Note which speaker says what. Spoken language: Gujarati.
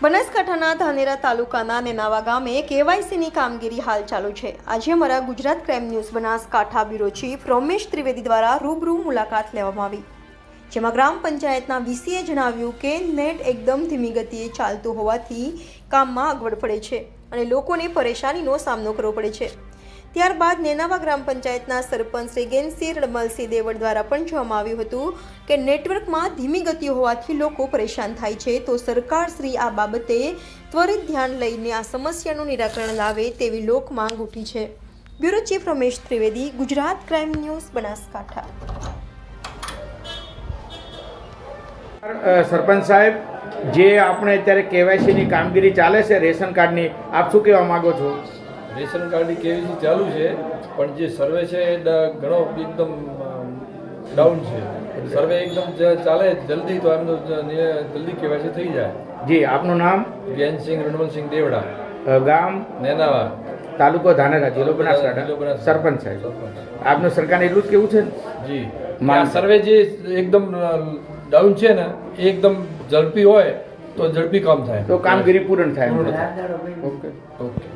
Speaker 1: બનાસકાંઠાના ધાનેરા તાલુકાના નેનાવા ગામે કેવાયસીની કામગીરી હાલ ચાલુ છે. આજે અમારા Gujarat crime news Banaskantha bureau chief Romesh Trivedi દ્વારા રૂબરૂ મુલાકાત લેવામાં આવી. જેમાં ગ્રામ પંચાયતના વીસીએ જણાવ્યું કે નેટ એકદમ ધીમી ગતિએ ચાલતું હોવાથી કામમાં અગવડ પડે છે અને લોકોને પરેશાનીનો સામનો કરવો પડે છે. ત્યારબાદ નેનાવા ગ્રામ પંચાયતના સરપંચ શ્રી ગેનસિંહ રડમલસિંહ દેવડ દ્વારા પણ જોવામાં આવ્યું હતું કે નેટવર્કમાં ધીમી ગતિ હોવાથી લોકો પરેશાન થાય છે, તો સરકાર શ્રી આ બાબતે ત્વરિત ધ્યાન લઈને આ સમસ્યાનું નિરાકરણ લાવે તેવી લોક માંગ ઉઠી છે. Bureau chief Ramesh Trivedi, Gujarat crime news Banaskantha.
Speaker 2: સરપંચ સાહેબ જે આપણે અત્યારે કેવાયસીની કામગીરી ચાલે છે રેશન કાર્ડની આપ શું કહેવા માંગો છો?
Speaker 3: રેશન કાર્ડની કેવીસી ચાલુ છે પણ જે સર્વે છે એ ઘણો એકદમ ડાઉન છે. સર્વે એકદમ ચાલે જલ્દી તો એમનો જલ્દી કેવાયસી થઈ જાય.
Speaker 2: જી આપનું નામ?
Speaker 3: જ્ઞાનસિંહ રણવલસિંહ દેવડા.
Speaker 2: ગામ?
Speaker 3: નેનાવા.
Speaker 2: તાલુકો ધાનેરા જિલ્લો બનાસકાંઠા. સરપંચ સાહેબ. આપનું સરકારને એટલું જ કેવું છે?
Speaker 3: જી. સર્વે જે એકદમ ડાઉન છે ને એ એકદમ ઝડપી હોય તો ઝડપી કામ થાય.
Speaker 2: તો કામગીરી પૂર્ણ થાય.
Speaker 3: પૂર્ણ થાય.
Speaker 2: Okay
Speaker 3: okay